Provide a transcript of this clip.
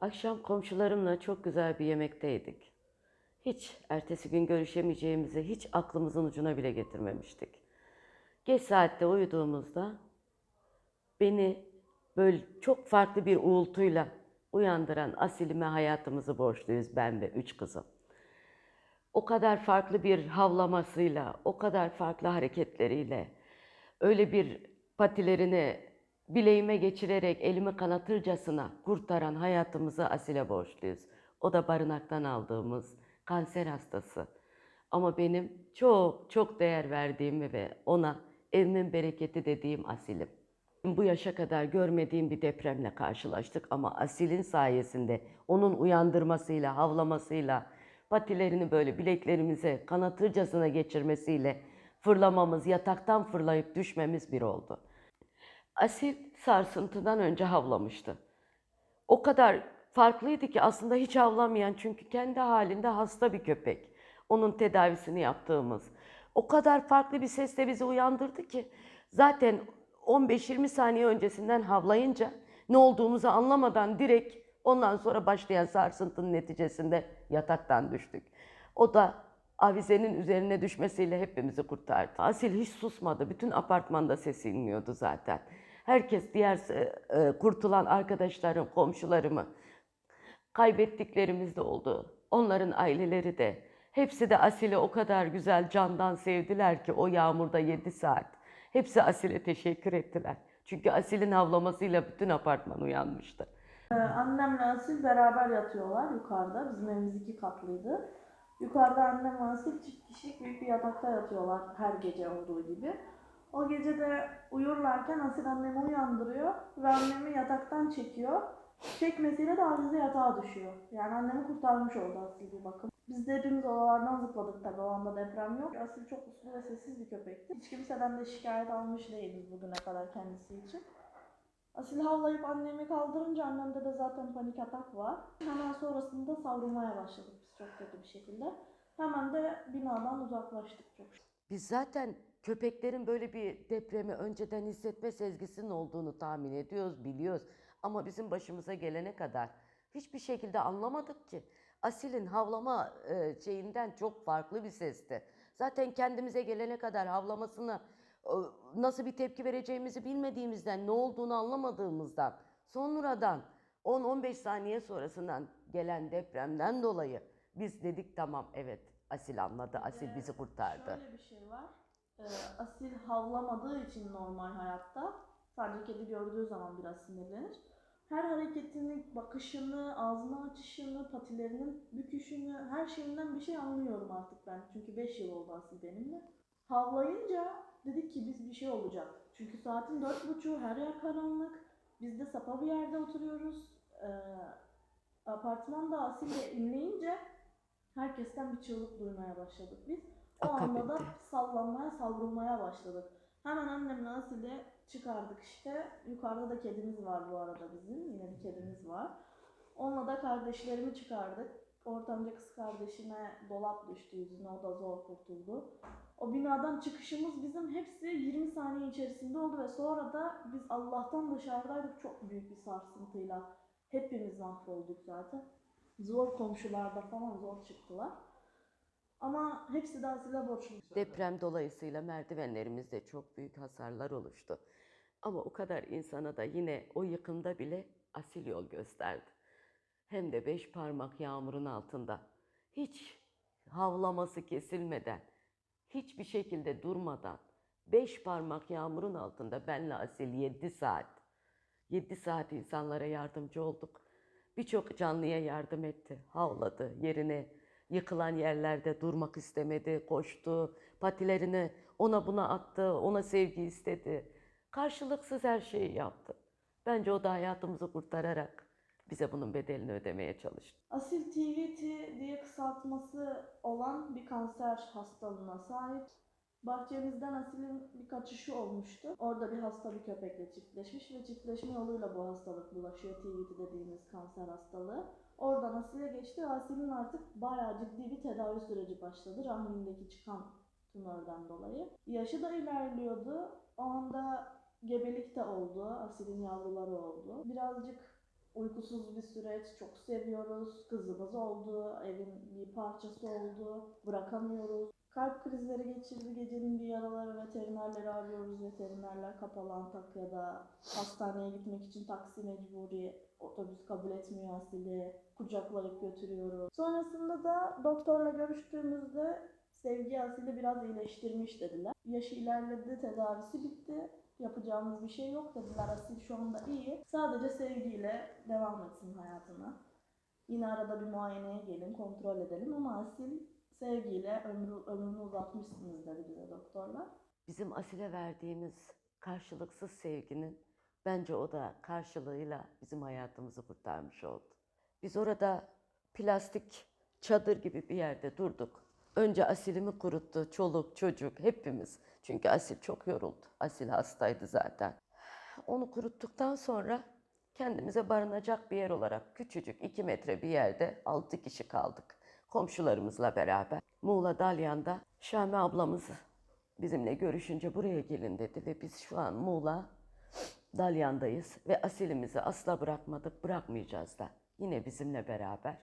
Akşam komşularımla çok güzel bir yemekteydik. Hiç ertesi gün görüşemeyeceğimizi hiç aklımızın ucuna bile getirmemiştik. Geç saatte uyuduğumuzda beni böyle çok farklı bir uğultuyla uyandıran Asil'ime hayatımızı borçluyuz ben ve üç kızım. O kadar farklı bir havlamasıyla, o kadar farklı hareketleriyle, öyle bir patilerini bileğime geçirerek elimi kanatırcasına kurtaran hayatımızı Asil'e borçluyuz. O da barınaktan aldığımız kanser hastası. Ama benim çok çok değer verdiğim ve ona evimin bereketi dediğim Asil'im. Bu yaşa kadar görmediğim bir depremle karşılaştık ama Asil'in sayesinde onun uyandırmasıyla, havlamasıyla, patilerini böyle bileklerimize kanatırcasına geçirmesiyle fırlamamız, yataktan fırlayıp düşmemiz bir oldu. Asil sarsıntıdan önce havlamıştı. O kadar farklıydı ki aslında hiç havlamayan çünkü kendi halinde hasta bir köpek. Onun tedavisini yaptığımız. O kadar farklı bir sesle bizi uyandırdı ki zaten 15-20 saniye öncesinden havlayınca ne olduğumuzu anlamadan direkt ondan sonra başlayan sarsıntının neticesinde yataktan düştük. O da avizenin üzerine düşmesiyle hepimizi kurtardı. Asil hiç susmadı. Bütün apartmanda sesi inmiyordu zaten. Herkes diğer e, e, kurtulan arkadaşlarım, komşularımı kaybettiklerimiz de oldu. Onların aileleri de. Hepsi de Asil'i o kadar güzel candan sevdiler ki o yağmurda 7 saat. Hepsi Asil'e teşekkür ettiler. Çünkü Asil'in havlamasıyla bütün apartman uyanmıştı. Ee, Annemle Asil beraber yatıyorlar yukarıda. Bizim evimiz iki katlıydı. Yukarıda annem ve Asil çift kişilik büyük bir yatakta yatıyorlar her gece olduğu gibi. O gece de uyurlarken Asil annemi uyandırıyor ve annemi yataktan çekiyor. Çekmesiyle de Azize yatağa düşüyor. Yani annemi kurtarmış oldu Asil bir bakım. Biz de hepimiz odalardan zıpladık tabii o anda deprem yok. Asil çok uslu ve sessiz bir köpekti. Hiç kimseden de şikayet almış değiliz bugüne kadar kendisi için. Asil havlayıp annemi kaldırınca annemde de zaten panik atak var. Hemen sonrasında savrulmaya başladık biz çok kötü bir şekilde. Hemen de binadan uzaklaştık çok şükür. Biz zaten köpeklerin böyle bir depremi önceden hissetme sezgisinin olduğunu tahmin ediyoruz, biliyoruz. Ama bizim başımıza gelene kadar hiçbir şekilde anlamadık ki. Asil'in havlama e, şeyinden çok farklı bir sesti. Zaten kendimize gelene kadar havlamasını e, nasıl bir tepki vereceğimizi bilmediğimizden, ne olduğunu anlamadığımızdan, sonradan 10-15 saniye sonrasından gelen depremden dolayı biz dedik tamam evet Asil anladı, Asil bizi kurtardı. Şöyle bir şey var. Ee, Asil havlamadığı için normal hayatta sadece kedi gördüğü zaman biraz sinirlenir. Her hareketini, bakışını, ağzını açışını, patilerinin büküşünü, her şeyinden bir şey anlıyorum artık ben. Çünkü 5 yıl oldu Asil benimle. Havlayınca dedik ki biz bir şey olacak. Çünkü saatin dört buçuğu her yer karanlık. Biz de sapa bir yerde oturuyoruz. Ee, apartmanda Asil'le inleyince herkesten bir çığlık duymaya başladık biz. O anda da sallanmaya, savrulmaya başladık. Hemen annemle Asil'i çıkardık işte. Yukarıda da kedimiz var bu arada bizim. Yine bir kedimiz var. Onunla da kardeşlerimi çıkardık. Ortanca kız kardeşime dolap düştü yüzüne. O da zor kurtuldu. O binadan çıkışımız bizim hepsi 20 saniye içerisinde oldu ve sonra da biz Allah'tan dışarıdaydık çok büyük bir sarsıntıyla. Hepimiz mahvolduk zaten. Zor komşularda falan zor çıktılar. Ama hepsi de Asil'e borçlu. Deprem dolayısıyla merdivenlerimizde çok büyük hasarlar oluştu. Ama o kadar insana da yine o yıkımda bile asil yol gösterdi. Hem de beş parmak yağmurun altında. Hiç havlaması kesilmeden, hiçbir şekilde durmadan, beş parmak yağmurun altında benle Asil 7 saat. 7 saat insanlara yardımcı olduk. Birçok canlıya yardım etti, havladı, yerine yıkılan yerlerde durmak istemedi, koştu, patilerini ona buna attı, ona sevgi istedi. Karşılıksız her şeyi yaptı. Bence o da hayatımızı kurtararak bize bunun bedelini ödemeye çalıştı. Asil TVT diye kısaltması olan bir kanser hastalığına sahip. Bahçemizden Asil'in bir kaçışı olmuştu. Orada bir hasta bir köpekle çiftleşmiş ve çiftleşme yoluyla bu hastalık bulaşıyor. TVT dediğimiz kanser hastalığı. Oradan Asil'e geçti. Asil'in artık bayağı ciddi bir tedavi süreci başladı. Rahmindeki çıkan tümörden dolayı. Yaşı da ilerliyordu. O anda gebelik de oldu. Asil'in yavruları oldu. Birazcık uykusuz bir süreç, çok seviyoruz. Kızımız oldu, evin bir parçası oldu, bırakamıyoruz. Kalp krizleri geçirdi, gecenin bir yaraları veterinerleri arıyoruz. Veterinerler kapalı Antakya'da. Hastaneye gitmek için taksi mecburi, otobüs kabul etmiyor Asil'i. Kucaklayıp götürüyoruz. Sonrasında da doktorla görüştüğümüzde Sevgi Asil'i biraz iyileştirmiş dediler. Yaşı ilerledi, tedavisi bitti. Yapacağımız bir şey yok dediler. Asil şu anda iyi. Sadece sevgiyle devam etsin hayatına. Yine arada bir muayeneye gelin, kontrol edelim ama Asil sevgiyle ömrü, ömrünü uzatmışsınız dedi bize doktorlar. Bizim Asil'e verdiğimiz karşılıksız sevginin bence o da karşılığıyla bizim hayatımızı kurtarmış oldu. Biz orada plastik çadır gibi bir yerde durduk. Önce Asil'imi kuruttu, çoluk, çocuk, hepimiz. Çünkü Asil çok yoruldu. Asil hastaydı zaten. Onu kuruttuktan sonra kendimize barınacak bir yer olarak küçücük iki metre bir yerde altı kişi kaldık. Komşularımızla beraber. Muğla Dalyan'da Şami ablamız bizimle görüşünce buraya gelin dedi ve biz şu an Muğla Dalyan'dayız ve asilimizi asla bırakmadık, bırakmayacağız da. Yine bizimle beraber.